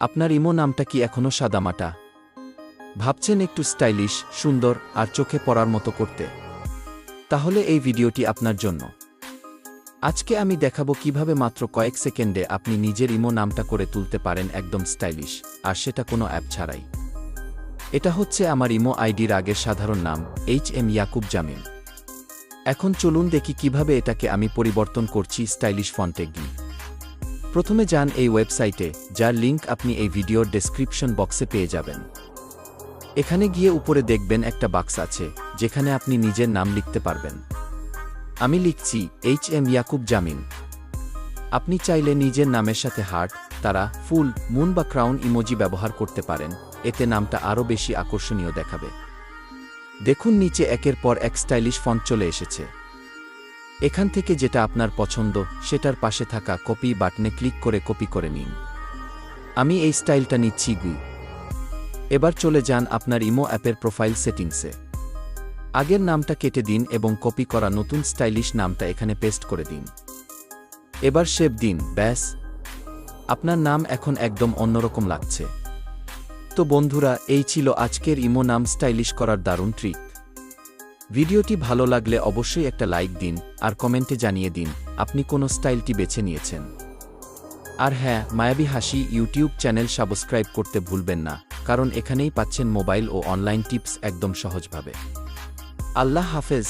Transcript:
আপনার ইমো নামটা কি এখনও সাদামাটা? ভাবছেন একটু স্টাইলিশ, সুন্দর আর চোখে পড়ার মতো করতে। তাহলে এই ভিডিওটি আপনার জন্য। আজকে আমি দেখাবো কীভাবে মাত্র কয়েক সেকেন্ডে আপনি নিজের ইমো নামটা করে তুলতে পারেন একদম স্টাইলিশ, আর সেটা কোনো অ্যাপ ছাড়াই। এটা হচ্ছে আমার ইমো আইডির আগের সাধারণ নাম, এইচ এম ইয়াকুব জামিল। এখন চলুন দেখি কীভাবে এটাকে আমি পরিবর্তন করছি স্টাইলিশ ফন্টে গিয়ে। প্রথমে যান এই ওয়েবসাইটে, যার লিংক আপনি এই ভিডিওর ডেসক্রিপশন বক্সে পেয়ে যাবেন। এখানে গিয়ে উপরে দেখবেন একটা বাক্স আছে, যেখানে আপনি নিজের নাম লিখতে পারবেন। আমি লিখছি, এইচ এম ইয়াকুব জামিন। আপনি চাইলে নিজের নামের সাথে হার্ট, তারা, ফুল, মুন বা ক্রাউন ইমোজি ব্যবহার করতে পারেন, এতে নামটা আরও বেশি আকর্ষণীয় দেখাবে। দেখুন নিচে একের পর এক স্টাইলিশ ফন্ট চলে এসেছে। এখান থেকে যেটা আপনার পছন্দ, সেটার পাশে থাকা কপি বাটনে ক্লিক করে কপি করে নিন। আমি এই স্টাইলটা নিচ্ছি গুই এবার চলে যান আপনার ইমো অ্যাপের প্রোফাইল সেটিংসে আগের নামটা কেটে দিন এবং কপি করা নতুন স্টাইলিশ নামটা এখানে পেস্ট করে দিন। এবার শেপ দিন, ব্যাস। আপনার নাম এখন একদম অন্যরকম লাগছে। তো বন্ধুরা, এই ছিল আজকের ইমো নাম স্টাইলিশ করার দারুণ ট্রিক ভিডিওটি ভালো লাগলে অবশ্যই একটা লাইক দিন, আর কমেন্টে জানিয়ে দিন, আপনি কোন স্টাইলটি বেছে নিয়েছেন। আর হ্যাঁ মায়াবী হাসি ইউটিউব চ্যানেল সাবস্ক্রাইব করতে ভুলবেন না, কারণ এখানেই পাচ্ছেন মোবাইল ও অনলাইন টিপস একদম সহজভাবে। আল্লাহ হাফেজ।